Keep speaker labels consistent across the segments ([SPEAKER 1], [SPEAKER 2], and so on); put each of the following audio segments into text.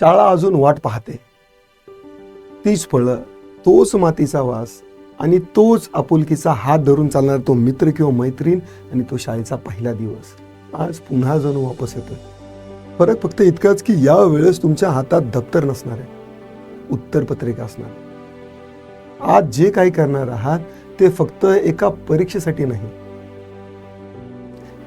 [SPEAKER 1] शाळा अजून वाट पाहते. तीच फळं तोच मातीचा वास आणि तोच आपुलकीचा हात धरून चालणारा तो मित्र किंवा मैत्रीण आणि तो शाळेचा पहिला दिवस. आज पुन्हा जणू वापस येतो फरक फक्त इतकाच की या वेळेस तुमच्या हातात दप्तर नसणार आहे. उत्तरपत्रिका असणार आज जे काही करणार आहात ते फक्त एका परीक्षेसाठी नाही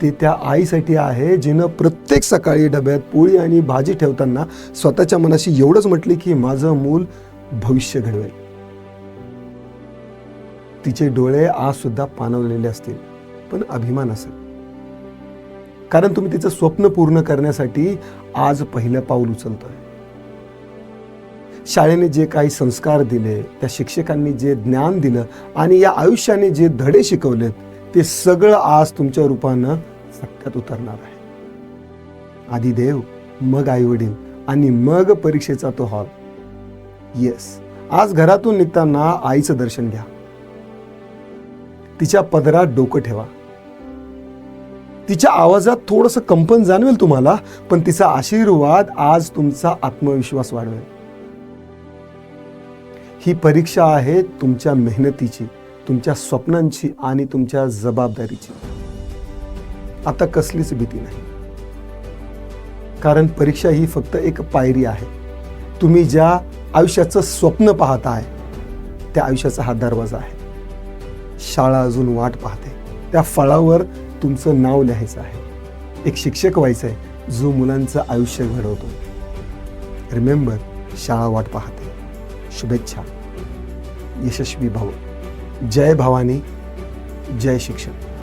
[SPEAKER 1] ते त्या आईसाठी आहे जिनं प्रत्येक सकाळी डब्यात पोळी आणि भाजी ठेवताना स्वतःच्या मनाशी एवढंच म्हटले की माझं मूल भविष्य घडवेल. तिचे डोळे आज सुद्धा पाणवलेले असतील पण अभिमान असेल. कारण तुम्ही तिचं स्वप्न पूर्ण करण्यासाठी आज पहिलं पाऊल उचलतोय. शाळेने जे काही संस्कार दिले त्या शिक्षकांनी जे ज्ञान दिलं आणि या आयुष्याने जे धडे शिकवलेत ते सगळं आज तुमच्या रूपानं सत्यात उतरणार आहे. आधी देव मग आई वडील आणि मग परीक्षेचा तो हॉल. येस आज घरातून निघताना आईचं दर्शन घ्या. तिच्या पदरात डोकं ठेवा. तिच्या आवाजात थोडंसं कंपन जाणवेल तुम्हाला पण तिचा आशीर्वाद आज तुमचा आत्मविश्वास वाढवेल. ही परीक्षा आहे तुमच्या मेहनतीची तुमच्या स्वप्नांची आणि तुमच्या जबाबदारीची. आता कसलीच भीती नाही. कारण परीक्षा ही फक्त एक पायरी आहे. तुम्ही ज्या आयुष्याचं स्वप्न पाहताय त्या आयुष्याचा हा दरवाजा आहे. शाळा अजून वाट पाहते. त्या फळावर तुमचं नाव लिहायचं आहे. एक शिक्षक व्हायचं आहे जो मुलांचं आयुष्य घडवतो. रिमेंबर शाळा वाट पाहते. शुभेच्छा. यशस्वी भाव जय भवानी. जय शिक्षण